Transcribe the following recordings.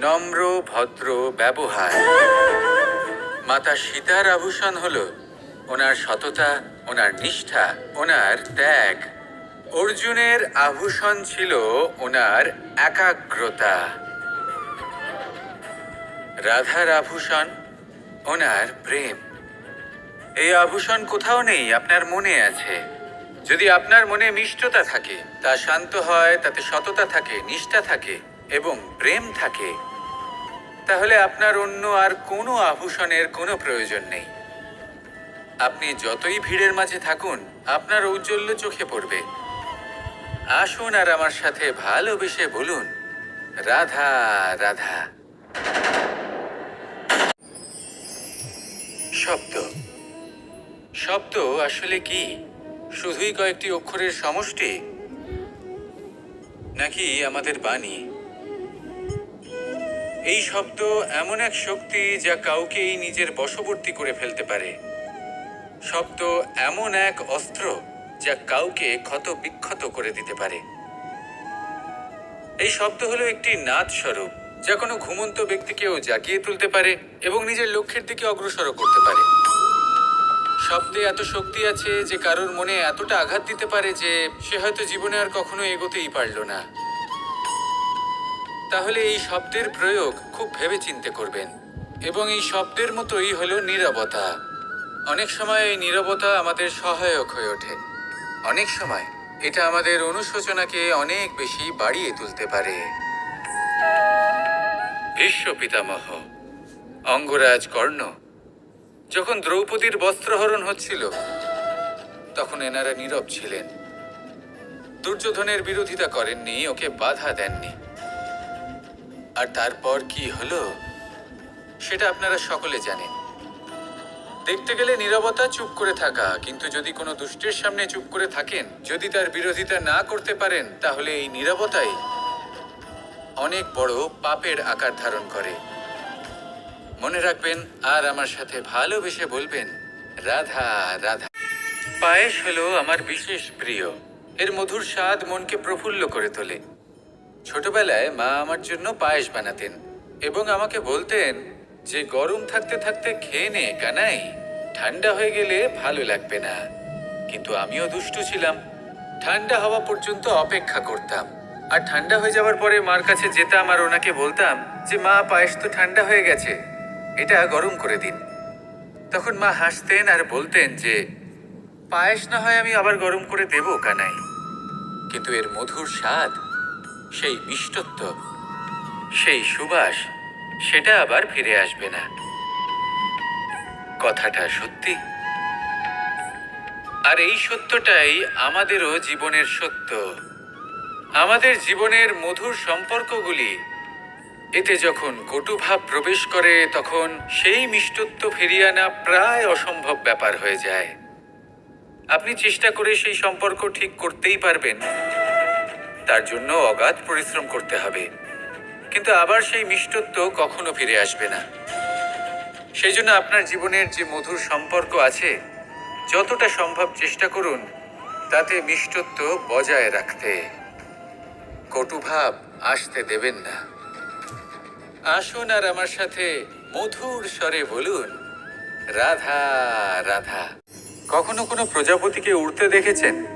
নম্র, ভদ্র, ব্যবহার। মাতা সীতার আভূষণ হল ওনার সততা, ওনার নিষ্ঠা, ওনার ত্যাগ। অর্জুনের আভূষণ ছিল ওনার একাগ্রতা। রাধার আভূষণ, ওনার প্রেম। এই আভূষণ কোথাও নেই, আপনার মনে আছে। যদি আপনার মনে মিষ্টতা থাকে, তা শান্ত হয়, তাতে সততা থাকে, নিষ্ঠা থাকে এবং প্রেম থাকে। তাহলে আপনার অন্য আর কোনো আভূষণের কোনো প্রয়োজন নেই। আপনি যতই ভিড়ের মাঝে থাকুন, আপনার ঔজ্জ্বল্য চোখে পড়বে। আসুন আর আমার সাথে ভালোবেসে বলুন, রাধা রাধা। শব্দ। শব্দ আসলে কি? শুধুই কয়েকটি অক্ষরের সমষ্টি? নাকি আমাদের বাণী? এই শব্দ এমন এক শক্তি যা কাউকেই নিজের বশবর্তী করে ফেলতে পারে। শব্দ এমন এক অস্ত্র যা কাউকে ক্ষত বিক্ষত করে দিতে পারে। এই শব্দ হলো একটি নাদ স্বরূপ যা কোনো ঘুমন্ত ব্যক্তিকেও জাগিয়ে তুলতে পারে এবং নিজের লক্ষ্যের দিকে অগ্রসর করতে পারে। শব্দে এত শক্তি আছে যে কারোর মনে এতটা আঘাত দিতে পারে যে সে হয়তো জীবনে আর কখনো এগোতেই পারল না। তাহলে এই শব্দের প্রয়োগ খুব ভেবে চিন্তে করবেন। এবং এই শব্দের মতোই হলো নীরবতা। অনেক সময় এই নীরবতা আমাদের সহায়ক হয়ে ওঠে। অনেক সময় এটা আমাদের অনুশোচনাকে অনেক বেশি বাড়িয়ে তুলতে পারে। বিশ্ব পিতামহ, অঙ্গরাজ কর্ণ, যখন দ্রৌপদীর বস্ত্রহরণ হচ্ছিল, তখন এনারা নীরব ছিলেন। দুর্যোধনের বিরোধিতা করেননি, ওকে বাধা দেননি। আর তারপর কি হলো? সেটা আপনারা সকলে জানেন। দেখতে গেলে নীরবতা চুপ করে থাকা, কিন্তু যদি কোনো দুষ্টের সামনে চুপ করে থাকেন, যদি তার বিরোধিতা না করতে পারেন, তাহলে এই নীরবতাই অনেক বড় পাপের আকার ধারণ করে। মনে রাখবেন, আর আমার সাথে ভালোবেসে বলবেন, রাধা রাধা। পায়েস হলো আমার বিশেষ প্রিয়। এর মধুর স্বাদ মনকে প্রফুল্ল করে তোলে। ছোটবেলায় মা আমার জন্য পায়েস বানাতেন এবং আমাকে বলতেন যে গরম থাকতে থাকতে খেয়ে নে, কানাই। ঠান্ডা হয়ে গেলে ভালো লাগবে না। কিন্তু আমিও দুষ্টু ছিলাম। ঠান্ডা হওয়া পর্যন্ত অপেক্ষা করতাম। আর ঠান্ডা হয়ে যাওয়ার পরে মার কাছে যেতাম আর ওনাকে বলতাম যে, মা, পায়েস তো ঠান্ডা হয়ে গেছে। এটা গরম করে দিন। তখন মা হাসতেন আর বলতেন যে, পায়েস না হয় আমি আবার গরম করে দেবো, কানাই। কিন্তু এর মধুর স্বাদ সেই মিষ্টত্ব সেই সুবাস, সেটা আবার ফিরে আসবে না। কথাটা সত্যি। আর এই সত্যটাই আমাদেরও জীবনের সত্য। আমাদের জীবনের মধুর সম্পর্কগুলি, এতে যখন কটুভাব প্রবেশ করে, তখন সেই মিষ্টত্ব ফিরিয়ে আনা প্রায় অসম্ভব ব্যাপার হয়ে যায়। আপনি চেষ্টা করে সেই সম্পর্ক ঠিক করতেই পারবেন। তার জন্য অগাধ পরিশ্রম করতে হবে। কিন্তু আবার সেই মিষ্টত্ব কখনো ফিরে আসবে না। সেই জন্য আপনার জীবনের যে মধুর সম্পর্ক আছে, যতটা সম্ভব চেষ্টা করুন, তাতে মিষ্টত্ব বজায় রাখতে। কটুভাব আসতে দেবেন না। আসুন আর আমার সাথে মধুর স্বরে বলুন, রাধা রাধা। কখনো কোনো প্রজাপতিকে উড়তে দেখেছেন?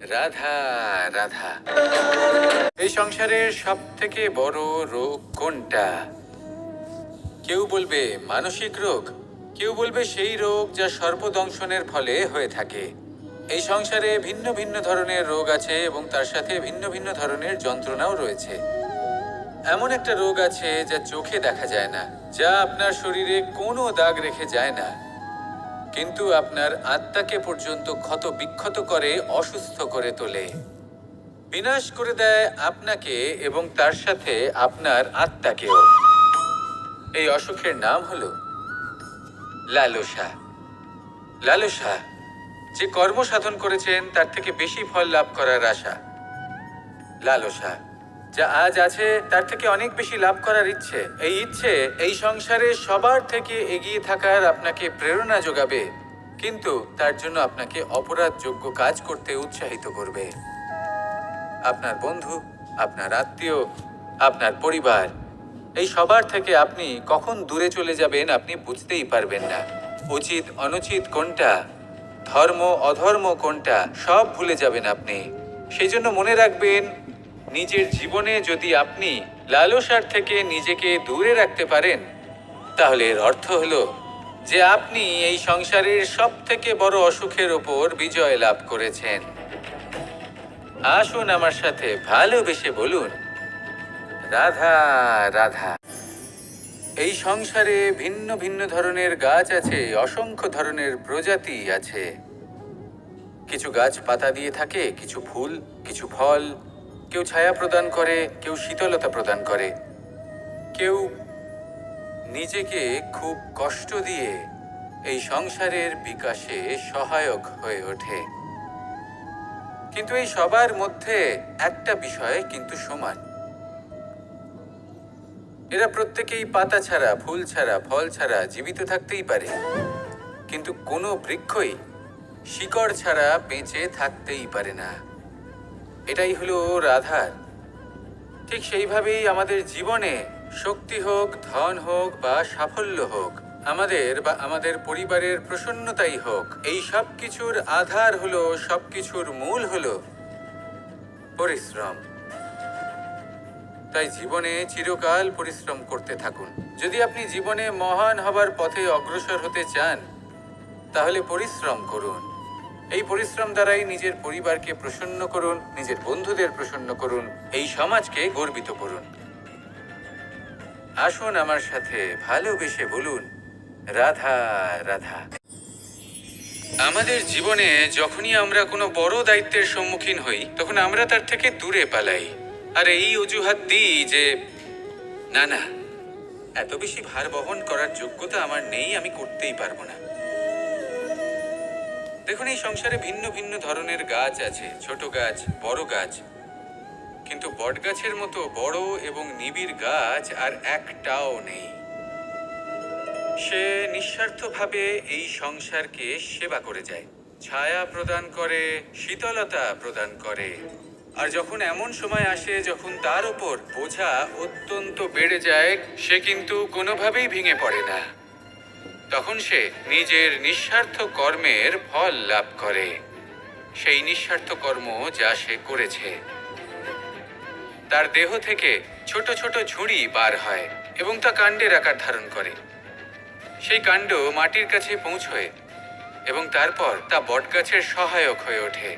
রাধা রাধা। এই সংসারের সব থেকে বড় রোগ কোনটা? কেউ বলবে মানসিক রোগ, কেউ বলবে সেই রোগ যা সর্বদংশনের ফলে হয়ে থাকে। এই সংসারে ভিন্ন ভিন্ন ধরনের রোগ আছে এবং তার সাথে ভিন্ন ভিন্ন ধরনের যন্ত্রণাও রয়েছে। এমন একটা রোগ আছে যা চোখে দেখা যায় না, যা আপনার শরীরে কোনো দাগ রেখে যায় না। কিন্তু আপনার আত্মাকে পর্যন্ত ক্ষত বিক্ষত করে, অসুস্থ করে তোলে। বিনাশ করে দেয় আপনাকে এবং তার সাথে আপনার আত্মাকেও। এই অসুখের নাম হল লালসা। লালসা, যে কর্ম সাধন করেছেন, তার থেকে বেশি ফল লাভ করার আশা। লালসা যা আজ আছে, তার থেকে অনেক বেশি লাভ করার ইচ্ছে। এই ইচ্ছে, এই সংসারে সবার থেকে এগিয়ে থাকার আপনাকে প্রেরণা যোগাবে। কিন্তু তার জন্য আপনাকে অপরাধযোগ্য কাজ করতে উৎসাহিত করবে। আপনার বন্ধু, আপনার আত্মীয়, আপনার পরিবার, এই সবার থেকে আপনি কখন দূরে চলে যাবেন আপনি বুঝতেই পারবেন না। উচিত, অনুচিত কোনটা, ধর্ম, অধর্ম কোনটা, সব ভুলে যাবেন আপনি। সেই জন্য মনে রাখবেন নিজের জীবনে যদি আপনি লালসার থেকে নিজেকে দূরে রাখতে পারেন, তাহলে এর অর্থ হলো যে আপনি এই সংসারের সব থেকে বড় অসুখের ওপর বিজয় লাভ করেছেন। আসুন আমার সাথে ভালোবেসে বলুন, রাধা রাধা। এই সংসারে ভিন্ন ভিন্ন ধরনের গাছ আছে, অসংখ্য ধরনের প্রজাতি আছে। কিছু গাছ পাতা দিয়ে থাকে, কিছু ফুল, কিছু ফল কেউ ছায়া প্রদান করে, কেউ শীতলতা প্রদান করে। কেউ নিজেকে খুব কষ্ট দিয়ে এই সংসারের বিকাশে সহায়ক হয়ে ওঠে। কিন্তু এই সবার মধ্যে একটা বিষয় কিন্তু সমান। এরা প্রত্যেকেই পাতা ছাড়া, ফুল ছাড়া, ফল ছাড়া জীবিত থাকতেই পারে। কিন্তু কোনো বৃক্ষই শিকড় ছাড়া বেঁচে থাকতেই পারে না। এটাই হলো ওর আধার। ঠিক সেইভাবেই আমাদের জীবনে শক্তি হোক, ধন হোক বা সাফল্য হোক, আমাদের বা আমাদের পরিবারের প্রসন্নতাই হোক, এই সব কিছুর আধার হলো সব কিছুর মূল হলো পরিশ্রম। তাই জীবনে চিরকাল পরিশ্রম করতে থাকুন। যদি আপনি জীবনে মহান হবার পথে অগ্রসর হতে চান, তাহলে পরিশ্রম করুন। এই পরিশ্রম দ্বারাই নিজের পরিবারকে প্রসন্ন করুন, নিজের বন্ধুদের প্রসন্ন করুন, এই সমাজকে গর্বিত করুন। আসুন আমার সাথে ভালোবেসে বলুন, রাধা রাধা। আমাদের জীবনে যখনই আমরা কোনো বড় দায়িত্বের সম্মুখীন হই, তখন আমরা তার থেকে দূরে পালাই। আর এই অজুহাত দিই যে, না না, এত বেশি ভার বহন করার যোগ্যতা আমার নেই, আমি করতেই পারব না। দেখুন, এই সংসারে ভিন্ন ভিন্ন ধরনের গাছ আছে, ছোট গাছ, বড় গাছ। কিন্তু বট গাছের মতো বড় এবং নিবিড় গাছ আর একটাও নেই। সে নিঃস্বার্থভাবে এই সংসারকে সেবা করে যায়। ছায়া প্রদান করে, শীতলতা প্রদান করে। আর যখন এমন সময় আসে যখন তার উপর বোঝা অত্যন্ত বেড়ে যায়, সে কিন্তু কোনোভাবেই ভেঙে পড়ে না। তখন সে নিজের নিঃস্বার্থ কর্মের ফল লাভ করে। সেই নিঃস্বার্থ কর্ম যা সে করেছে। তার দেহ থেকে ছোট ছোট ঝুড়ি বার হয় এবং তা কাণ্ডের আকার ধারণ করে। সেই কাণ্ড মাটির কাছে পৌঁছয় এবং তারপর তা বটগাছের সহায়ক হয়ে ওঠে।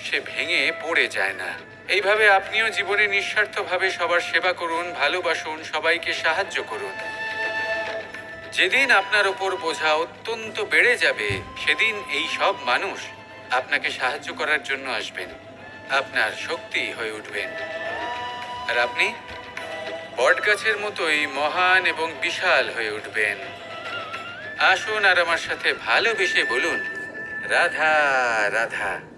সে ভেঙে পড়ে যায় না। এইভাবে আপনিও জীবনে নিঃস্বার্থভাবে সবার সেবা করুন, ভালোবাসুন, সবাইকে সাহায্য করুন। যেদিন আপনার ওপর বোঝা অত্যন্ত বেড়ে যাবে, সেদিন এই সব মানুষ আপনাকে সাহায্য করার জন্য আসবেন। আপনার শক্তি হয়ে উঠবেন আর আপনি? বটগাছের মতোই মহান এবং বিশাল হয়ে উঠবেন। আসুন আর আমার সাথে ভালোবেসে বলুন, রাধা রাধা।